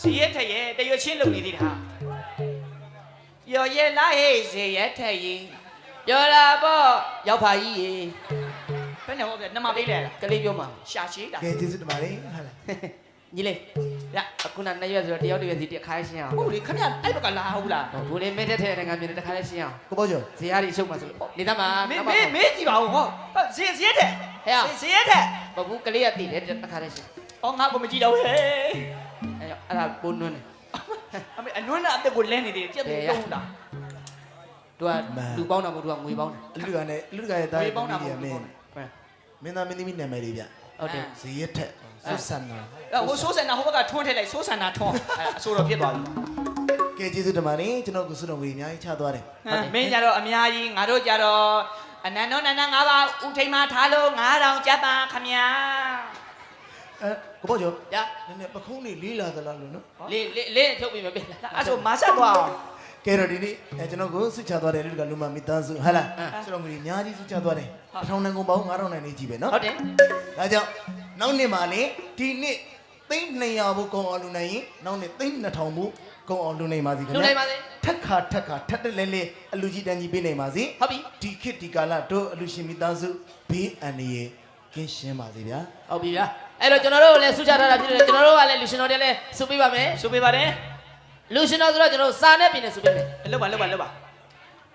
ဇီရက်ထက်ရဲ့တရွချင်းလုံနေသေးတာပြော်ရဲ့လားဟေးဇီရက်ထက်ရင်ပြောလာပေါ့ရောက်ပါကြီးရေဘယ်နဲ့ဟောပြနမပေးလဲလားကလေးပြောမှာရှာရှိတာကဲကျေးဇူးတင်ပါတယ်ဟုတ်လားညီလေးရအခုနနှစ်ရွက်ဆိုတော့တယောက်တစ်ရွက်စီတစ်ခါရှင်းအောင်ဟုတ်လေခမရအဲ့ဘက်ကလာဟုတ်လားဘူလေးမဲတဲ့ထဲနိုင်ငံပြည်တစ်ခါရှင်းအောင်ကိုပေါ့ကျော်ဇေယျရီရှုပ်မှာဆိုလို့နေသားမှာမေမေမေကြည့်ပါဦးဟောဇီဇီရက်ထက်ဟဲ့ဇီရက်ထက်ဘဘူးကလေးကတည်တယ်တစ်ခါရှင်းအော်ငါကမကြည့်တော့ဟဲ့ အဲ့အဲ့ဒါပုံနွန်းတယ်အမေအနွမ်းနာအသက်ကိုလဲနေသေးတယ်ကြက်ပြီးတုံးတာသူကလူပေါင်းတာမဟုတ်သူကငွေပေါင်းတာလူကနဲ့လူကရဲ့တားဝေးရဲ့ပေါင်းတာမမင်းဟုတ်ကြီးဘူးမင်းမင်းသားမင်းသမီးနာမည်လေးဗျဟုတ်တယ်ဇီရက်ထက်ဆွဆန်နာအဲ့ဟိုဆိုးဆန်နာဟိုဘက်ကထွန်းထည့်လိုက်ဆိုးဆန်နာထွန်းအဲ့အဆိုးတော့ဖြစ်သွားပြီကဲကျေးဇူးတင်ပါတယ်ကျွန်တော်ကုစုတော်ကြီးအများကြီးချသွားတယ်ဟမ်မင်းကြတော့အများကြီးငါတို့ကြတော့အနန္တောနန္ဒ၅ပါးဥထိန်မှာထားလို့9000ကျပ်ပါခမညာ အဲကိုပေါ့ကျော်ရနည်းနည်းပခုံးလေးလေးလာသလားလို့နော်လေးလေးလေးထုတ်ပြီးမပေးလားအဲ့ဆိုမဆက်သွားအောင်ကဲတော့ဒီနေ့အဲကျွန်တော်ကိုဆွချသွားတယ်လူကလူမမိသားစုဟာလားဆွတော်ကြီးအများကြီးဆွချသွားတယ်အထောင်နှံကုန်ပေါင်း9000နဲ့နေကြည့်ပဲနော်ဟုတ်တယ်ဒါကြောင့်နောက်နှစ်မှာလေဒီနှစ်သိန်း200ဘူးကုန်အောင်လူနိုင်ရင်နောက်နှစ်သိန်း2000ဘူးကုန်အောင်လူနိုင်ပါစီခင်လူဗျာနိုင်ပါစေထက်ခါထက်ခါထက်တက်လဲလဲအလူကြီးတန်းကြီးပေးနိုင်ပါစေဟုတ်ပြီဒီခေတ်ဒီကာလတို့အလူရှင်မိသားစုဘေးအန္တရာယ်ကင်းရှင်းပါစေဗျာဟုတ်ပြီဗျာ အဲ့တော့ကျွန်တော်တို့လည်းစုချထားတာဖြစ်တယ်ကျွန်တော်တို့ကလည်းလူရှင်တော်တွေလည်းစုပေးပါမယ်ဆိုပေးပါတယ်လူရှင်တော်ဆိုတော့ကျွန်တော်စာနဲ့ပြင်နေစုပေးမယ်လောက်ပါလောက်ပါလောက်ပါ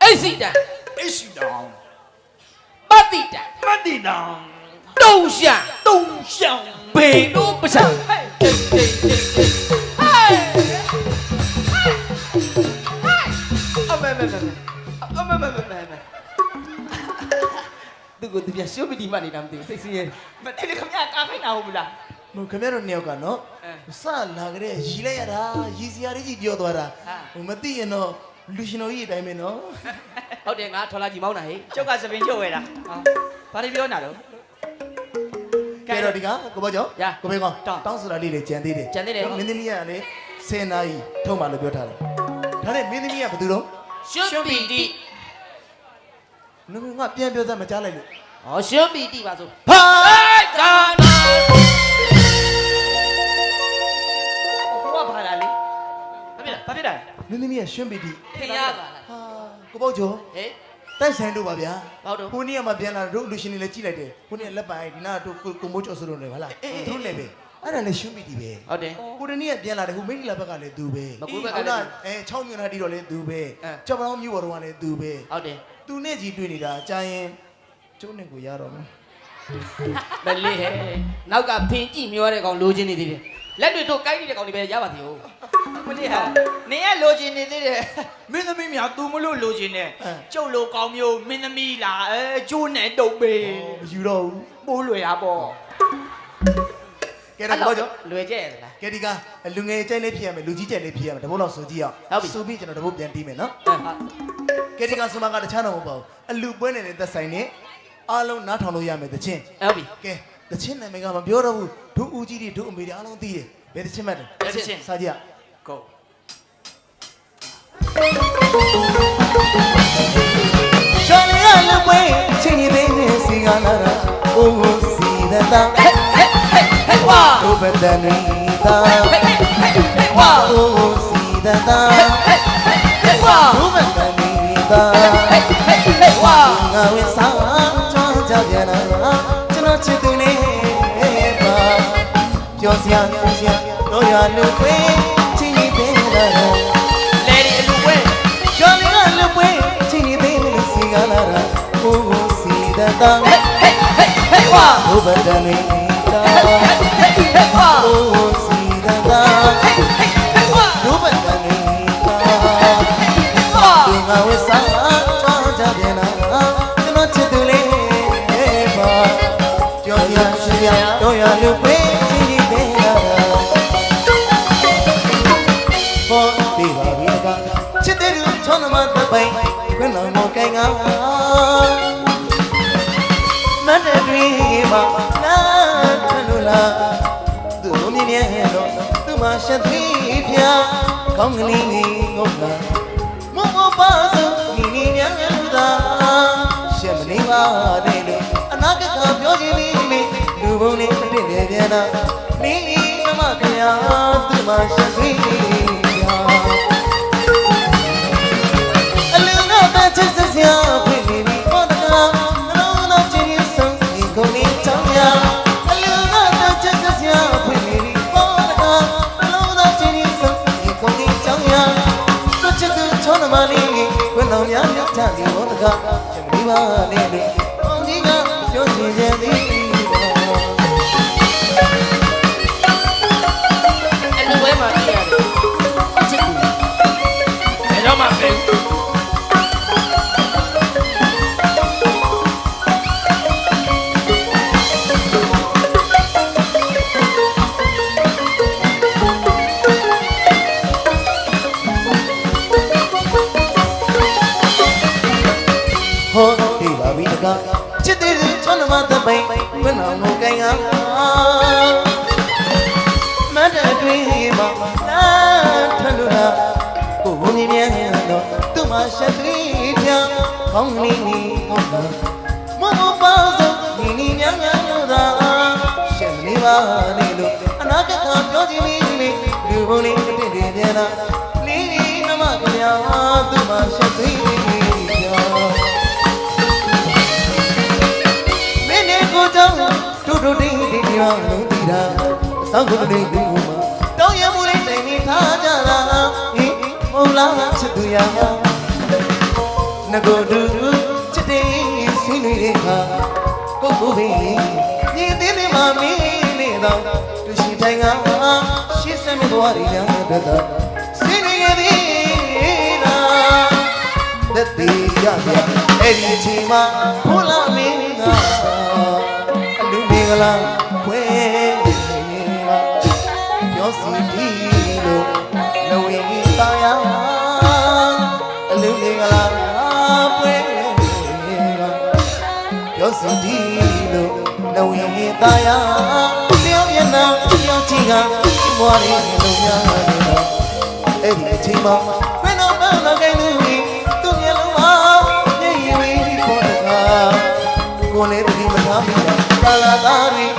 အိတ်စီတန်အရှိတောင်ပတိတန်မတ်တီတောင်တုံရှာတုံရှောင်းဘေတို့ပချာဟဲ့တိတ်တိတ်တိတ်တိတ်ဟဲ့အမေမေမေအမေမေမေမေသူကတပြရှုပ်ပြီးဒီမှနေတာမသိဘူးစိတ်ဆင်းရဲ မတိလေခမညာကားခိုင်းတာဟုတ်ဘူးလားမဟုတ်ခင်ဗျားတို့နှစ်ယောက်ကနော်အဲစလာကြတဲ့ရီလိုက်ရတာရီစရာလေးကြီးပြောသွားတာဟာဟိုမသိရင်တော့လူရှင်တော်ကြီးအတိုင်းပဲနော်ဟုတ်တယ်ငါထော်လာကြီးမောင်းတာဟေးကျုပ်ကစပင်ချုပ်ဝဲတာဟာဘာတွေပြောနေတော့ကဲတော့ဒီကကိုဘောကျော်ရကိုဘေးကောင်တောင်းတောင်းဆိုတာလေးလေကြံသေးတယ်ကြံသေးတယ်မင်းသမီးကလေ10နာရီထုံးပါလို့ပြောထားတယ်ဒါနဲ့မင်းသမီးကဘာသူတော့ရှုပ်ပီတိနမငါပြန်ပြောစမ်းမကြားလိုက်လို့ဟောရှုပ်ပီတိပါဆိုဟာ ကာနာဟိုကဘာလာလဲဘာဖြစ်လဲဘာဖြစ်လဲမင်းသမီးကရွှင်ပီတီထင်ရပါလားဟာကိုဘောကျော်ဟေးတိုက်ဆိုင်တို့ပါဗျာဘာလို့ဟိုနေ့ကမှပြန်လာတို့လူရှင်တွေလည်းကြည့်လိုက်တယ်ဟိုနေ့ကလက်ပိုင်ဒီနာတို့ကိုကိုမိုးကျော်ဆိုလို့လည်းဟာလားတို့လည်းပဲအဲ့ဒါလည်းရွှင်ပီတီပဲဟုတ်တယ်ဟိုတနေ့ကပြန်လာတယ်ဟိုမိတ်လာဘက်ကလည်းသူပဲမကွေးဘက်ကလည်းသူအဲ6မြို့နာတီတော့လည်းသူပဲအဲကြောက်ပလောင်းမြို့ပေါ်တော့ကလည်းသူပဲဟုတ်တယ်သူနဲ့ကြီးတွေ့နေတာအကြရင်ကျုံးနဲ့ကိုရတော့မယ် မလေးဟဲ့နောက်ကဖင်ကြည့်မျောတဲ့ကောင်လိုချင်နေသေးတယ်လက်တွေတို့ကိုင်းနေတဲ့ကောင်တွေပဲရပါသေးဟုတ်မလေးဟာနင်ကလိုချင်နေသေးတယ်မင်းသမီးများ तू မလို့လိုချင်တယ်ကျုပ်လိုကောင်းမျိုးမင်းသမီးလားအဲကျိုးနဲ့တုပ်ပေးမယူတော့ဘူးပိုးလွယ်တာပေါ့ကဲတော့ဘောကျော်လွယ်ကျဲရသလားကဲဒီကလူငယ်ကျိုင်းလေးဖြစ်ရမယ်လူကြီးကျိုင်းလေးဖြစ်ရမယ်တပုတ်လောက်ဆိုကြည့်အောင်ဟုတ်ပြီဆိုပြီးကျွန်တော်တပုတ်ပြန်တီးမယ်နော်အဲကဲဒီကဆိုမှကတခြားတော့မဟုတ်ပါဘူးအလူပွဲနေတဲ့သက်ဆိုင်နဲ့ အားလုံးနားထောင်လို့ရမယ်တချင်းဟုတ်ပြီကဲတချင်းနာမည်ကမပြောတော့ဘူးဒုဦးကြီးတွေဒုအမေတွေအားလုံးသိတယ်ဘယ်တချင်းမှတ်တယ်လက်ချင်းစာကြည့်ရကိုချော်လေးကလူပွဲချင်းကြီးသေးနေစီကလာတာအိုးစီဒတာဟဲ့ဟဲ့ဟဲ့ဟဲ့ဝါဒုပဒနေတာဟဲ့ဟဲ့ဟဲ့ဟဲ့ဝါအိုးစီဒတာဟဲ့ဟဲ့ဟဲ့ဝါဒုပဒနေတာဟဲ့ဟဲ့ဟဲ့ဝါငါဝိစားကြွားကြ ပြန်လာကျွန်တော်ချစ်သူလေးပါကြောစရာဆူစရာတော့ရလူပွဲချင်းကြီးသေးလာတာလေဒီအလူဝဲကျော်လေးကလူပွဲချင်းကြီးသေးလေးစီကလာတာအိုးစီဒတာဟဲ့ဟဲ့ဟဲ့ဟဲ့ဝါဒုပဒနေတာဟဲ့ဟဲ့ဟဲ့ ချစ်တဲ့လူချောင်းမတပိုင်ခွန်းတော်မကိုင်ကမတ်တဲ့တွေမှာလာထလို့လားသူမြင်မြဲတော့သူမရှက်သေးဖျားကောင်းကလေးငုံလာမောမပါစနီနီညာလူသာရှက်မနေပါနဲ့လို့အနာဂတ်ကပြောချင်ပြီမေလူပုံလေးအစ်စ်ပြန်ပြန်လာနေမမခင်ဗျာသူမရှက်သေး နဲ့လေပေါင်းကြီးကပြောချင်ခြင်းသည် မမပါစို့ဒီနီမြန်မြန်လို့သာရှက်နေပါနေလို့အနာဂတ်ကပြောချင်လေးလေးလူဘုံလေးတည်တည်ပြန်လာလေးနမကဗျာသူမရှက်ပြီးပြန်မင်းနဲ့ကိုကြောင့်တူတူတင်းတင်းပြောင်းလုံးတီတာစောင့်ကုန်နေသူမှာတောင်းရမှုလေးတိုင်နေထားကြတာဟင်မုံလားချစ်သူရငကိုတူတူချစ်တဲ့ဆွေးနွေးတဲ့ ခါကိုကိုပဲညီသေးလေးမှမင်းလေးတော့သူရှိတိုင်ကရှေ့ဆက်မသွားရရတဲ့တာဆွေးနွေးရသည်လားသက်သေးရရအဲ့ဒီအချိန်မှာဘုလားမင်းကအလူမင်္ဂလာ ပြောစီဒီလို့လဝေတာယာတယောက်မျက်နှာတယောက်ချင်းကဘွားလေးလုံးများနေတာအဲ့ဒီအချိန်မှာဘယ်တော့မှမကိုင်းလို့သူ့မျက်လုံးမှာညင်ရင်ပြီးပေါ်တကားကိုယ်လည်းတတိမထားမိတာကာလာသားတွေဟော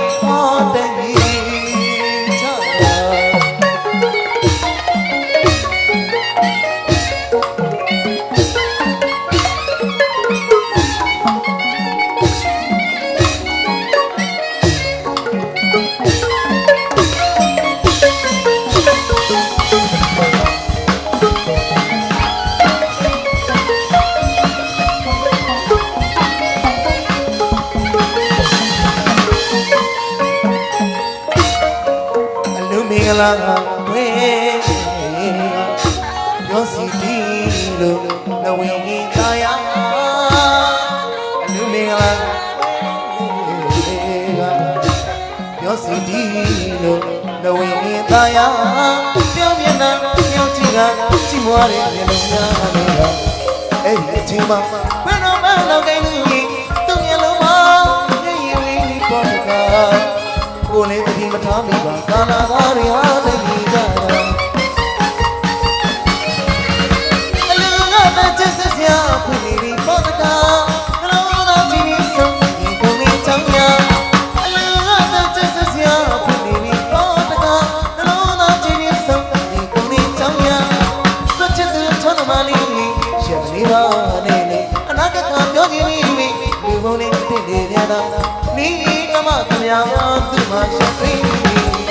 အလူမင်္ဂလာဝဲပြောစီဒီလို့လဝင်းကြီးသားရအလူမင်္ဂလာပြောစီဒီလို့လဝင်းကြီးသားရပြောမျက်နှာပြောကြည့်ကကြည့်မွားတဲ့မျက်လုံးများနေတာအဲ့ဒီအချိန်မှာဘယ်တော့မှတော့ကိုင်းလို့သူ့မျက်လုံးမှာညင်ရင်လေးပေါ်တကားကိုယ်လေးတတိမ ထားမိပါကာနာသားတွေဟာတည်ကြတာအလူငါတဲ့ချက်စရာဖွင့်နေပြီပေါ်တကားနှလုံးသားကြည့်နေဆုံးဒီကိုယ်လေးချောင်းညာအလူငါတဲ့ချက်စရာဖွင့်နေပြီပေါ်တကားနှလုံးသားကြည့်နေဆုံးဒီကိုယ်လေးချောင်းညာသွတ်ချစ်သူချောင်းသမားလေး နာနီကမဆရာသူမဆင်းနေ